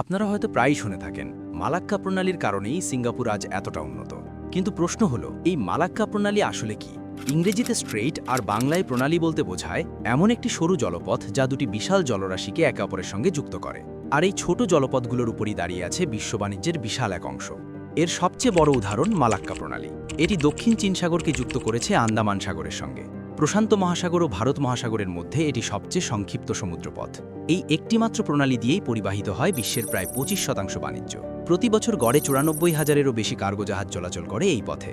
আপনারা হয়তো প্রায়ই শুনে থাকেন, মালাক্কা প্রণালীর কারণেই সিঙ্গাপুর আজ এতটা উন্নত। কিন্তু প্রশ্ন হলো, এই মালাক্কা প্রণালী আসলে কি? ইংরেজিতে স্ট্রেইট আর বাংলায় প্রণালী বলতে বোঝায় এমন একটি সরু জলপথ যা দুটি বিশাল জলরাশিকে একে অপরের সঙ্গে যুক্ত করে। আর এই ছোট জলপথগুলোর উপরই দাঁড়িয়ে আছে বিশ্ব বাণিজ্যের বিশাল এক অংশ। এর সবচেয়ে বড় উদাহরণ মালাক্কা প্রণালী। এটি দক্ষিণ চীন সাগরকে যুক্ত করেছে আন্দামান সাগরের সঙ্গে। প্রশান্ত মহাসাগর ও ভারত মহাসাগরের মধ্যে এটি সবচেয়ে সংক্ষিপ্ত সমুদ্রপথ। এই একটিমাত্র প্রণালী দিয়েই পরিবাহিত হয় বিশ্বের প্রায় পঁচিশ শতাংশ বাণিজ্য। প্রতি বছর গড়ে চুরানব্বই হাজারেরও বেশি কার্গো জাহাজ চলাচল করে এই পথে।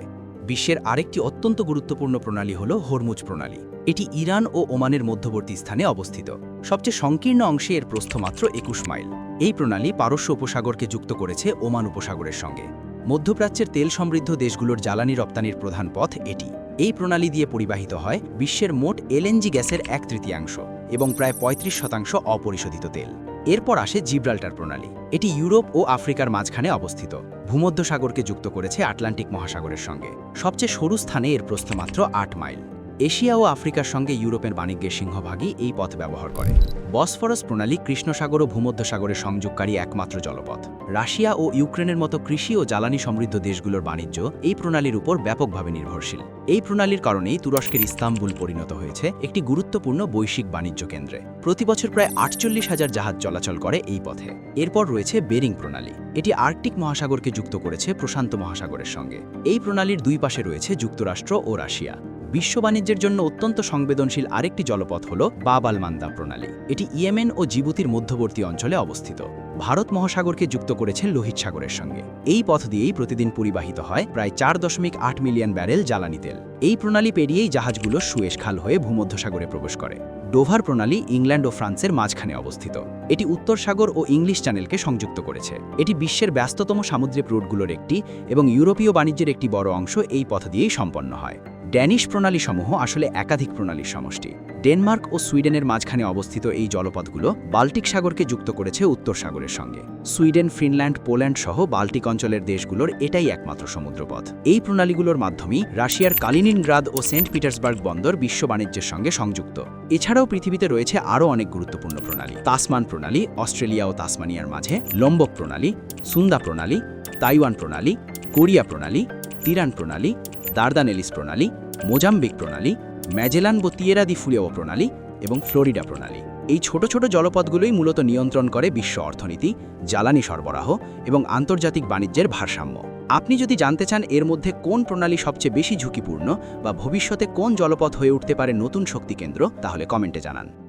বিশ্বের আরেকটি অত্যন্ত গুরুত্বপূর্ণ প্রণালী হল হরমুজ প্রণালী। এটি ইরান ও ওমানের মধ্যবর্তী স্থানে অবস্থিত। সবচেয়ে সংকীর্ণ অংশে এর প্রস্থ মাত্র একুশ মাইল। এই প্রণালী পারস্য উপসাগরকে যুক্ত করেছে ওমান উপসাগরের সঙ্গে। মধ্যপ্রাচ্যের তেল সমৃদ্ধ দেশগুলোর জ্বালানি রপ্তানির প্রধান পথ এটি। এই প্রণালী দিয়ে পরিবাহিত হয় বিশ্বের মোট এলএনজি গ্যাসের এক তৃতীয়াংশ এবং প্রায় ৩৫ শতাংশ অপরিশোধিত তেল। এরপর আসে জিব্রাল্টার প্রণালী। এটি ইউরোপ ও আফ্রিকার মাঝখানে অবস্থিত। ভূমধ্যসাগরকে যুক্ত করেছে আটলান্টিক মহাসাগরের সঙ্গে। সবচেয়ে সরু স্থানে এর প্রস্থ মাত্র আট মাইল। এশিয়া ও আফ্রিকার সঙ্গে ইউরোপের বাণিজ্যের সিংহভাগই এই পথ ব্যবহার করে। বসফরাস প্রণালী কৃষ্ণসাগর ও ভূমধ্যসাগরের সংযোগকারী একমাত্র জলপথ। রাশিয়া ও ইউক্রেনের মতো কৃষি ও জ্বালানি সমৃদ্ধ দেশগুলোর বাণিজ্য এই প্রণালীর উপর ব্যাপকভাবে নির্ভরশীল। এই প্রণালীর কারণেই তুরস্কের ইস্তাম্বুল পরিণত হয়েছে একটি গুরুত্বপূর্ণ বৈশ্বিক বাণিজ্য কেন্দ্রে। প্রতি বছর প্রায় আটচল্লিশ হাজার জাহাজ চলাচল করে এই পথে। এরপর রয়েছে বেরিং প্রণালী। এটি আর্কটিক মহাসাগরকে যুক্ত করেছে প্রশান্ত মহাসাগরের সঙ্গে। এই প্রণালীর দুই পাশে রয়েছে যুক্তরাষ্ট্র ও রাশিয়া। বিশ্ব বাণিজ্যের জন্য অত্যন্ত সংবেদনশীল আরেকটি জলপথ হল বাবাল মান্দা প্রণালী। এটি ইয়েমেন ও জিবুতির মধ্যবর্তী অঞ্চলে অবস্থিত। ভারত মহাসাগরকে যুক্ত করেছে লোহিত সাগরের সঙ্গে। এই পথ দিয়েই প্রতিদিন পরিবাহিত হয় প্রায় চার দশমিক আট মিলিয়ন ব্যারেল জ্বালানি তেল। এই প্রণালী পেরিয়েই জাহাজগুলো সুয়েশ খাল হয়ে ভূমধ্যসাগরে প্রবেশ করে। ডোভার প্রণালী ইংল্যান্ড ও ফ্রান্সের মাঝখানে অবস্থিত। এটি উত্তর সাগর ও ইংলিশ চ্যানেলকে সংযুক্ত করেছে। এটি বিশ্বের ব্যস্ততম সামুদ্রিক রুটগুলোর একটি এবং ইউরোপীয় বাণিজ্যের একটি বড় অংশ এই পথ দিয়েই সম্পন্ন হয়। ড্যানিশ প্রণালীসমূহ আসলে একাধিক প্রণালীর সমষ্টি। ডেনমার্ক ও সুইডেনের মাঝখানে অবস্থিত এই জলপথগুলো বাল্টিক সাগরকে যুক্ত করেছে উত্তর সাগরের সঙ্গে। সুইডেন, ফিনল্যান্ড, পোল্যান্ড সহ বাল্টিক অঞ্চলের দেশগুলোর এটাই একমাত্র সমুদ্রপথ। এই প্রণালীগুলোর মাধ্যমেই রাশিয়ার কালিনিনগ্রাদ ও সেন্ট পিটার্সবার্গ বন্দর বিশ্ব বাণিজ্যের সঙ্গে সংযুক্ত। এছাড়াও পৃথিবীতে রয়েছে আরও অনেক গুরুত্বপূর্ণ প্রণালী। তাসমান প্রণালী, অস্ট্রেলিয়া ও তাসমানিয়ার মাঝে লম্বক প্রণালী, সুন্দা প্রণালী, তাইওয়ান প্রণালী, কোরিয়া প্রণালী, তিরান প্রণালী, দার্দানেলিস প্রণালী মোজাম্বিক প্রণালী, ম্যাজেলান তিয়েরাদি ফুলেও প্রণালী এবং ফ্লোরিডা প্রণালী। এই ছোট ছোট জলপথগুলোই মূলত নিয়ন্ত্রণ করে বিশ্ব অর্থনীতি, জ্বালানি সরবরাহ এবং আন্তর্জাতিক বাণিজ্যের ভারসাম্য। আপনি যদি জানতে চান এর মধ্যে কোন প্রণালী সবচেয়ে বেশি ঝুঁকিপূর্ণ বা ভবিষ্যতে কোন জলপথ হয়ে উঠতে পারে নতুন শক্তি কেন্দ্র, তাহলে কমেন্টে জানান।